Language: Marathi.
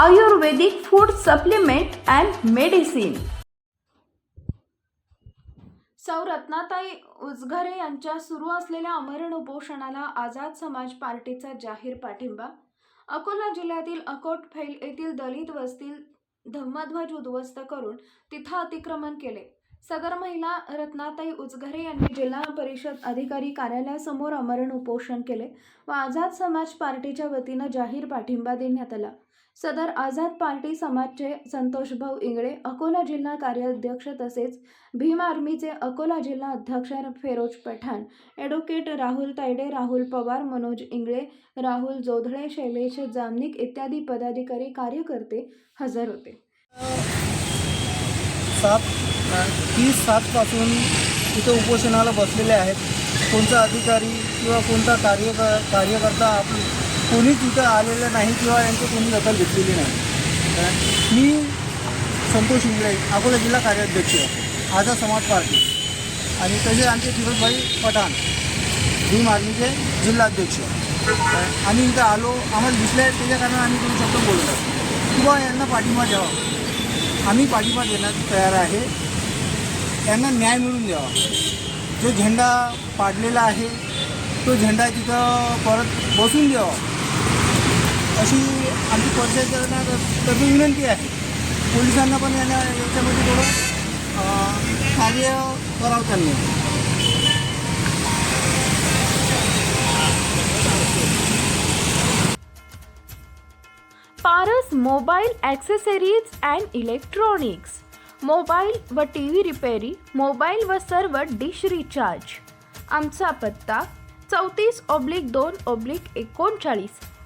Ayurvedic food supplement and medicine. सौ रत्नाताई उजघरे यांच्या सुरू असलेल्या अमरण उपोषणाला आझाद समाज पार्टीचा जाहीर पाठिंबा. अकोला जिल्ह्यातील अकोट फैल येथील दलित वस्तील धम्मध्वज उद्ध्वस्त करून तिथं अतिक्रमण केले. सदर महिला रत्नाताई उजघरे यांनी जिल्हा परिषद अधिकारी कार्यालयासमोर अमरण उपोषण केले व आझाद समाज पार्टीच्या वतीनं जाहीर पाठिंबा देण्यात आला. सदर आझाद पार्टी समाजचे संतोषभाऊ इंगळे अकोला जिल्हा कार्याध्यक्ष तसेच भीम आर्मीचे अकोला जिल्हा अध्यक्ष फेरोज पठाण ॲडव्होकेट राहुल तायडे राहुल पवार मनोज इंगळे राहुल जोधळे शैलेश जामनिक इत्यादी पदाधिकारी कार्यकर्ते हजर होते. सात तीस सातपासून इथं उपोषणाला बसलेले आहेत. कोणता अधिकारी किंवा कोणता कार्य कार्यकर्ता आप कोणीच इथं आलेलं नाही किंवा यांची कोणी दखल घेतलेली नाही. मी संतोष इंगळे अकोला जिल्हा कार्याध्यक्ष आझाद समाज पार्टी. आणि तसेच आमचे दिवसभाई पठाण भीम आर्मीचे जिल्हाध्यक्ष. आम्ही इथं आलो आम्हाला दिसले त्याच्या कारण आम्ही दोन शब्द बोलतात किंवा यांना पाठिंबा द्यावा. आम्ही पाठिंबा देण्यास तयार आहे. त्यांना न्याय मिळून द्यावा. जो झेंडा पाडलेला आहे तो झेंडा तिथं परत बसून द्यावा. अशी आमची परिषदेना विनंती आहे? पोलिसांना पण यांना याच्यामध्ये थोडं कार्य करावं त्यांनी. Paras mobile accessories and electronics. Mobile व टी व्ही रिपेरी मोबाईल व सर्व डिश रिचार्ज. आमचा पत्ता चौतीस ऑब्लिक दोन ऑब्लिक एकोणचाळीस.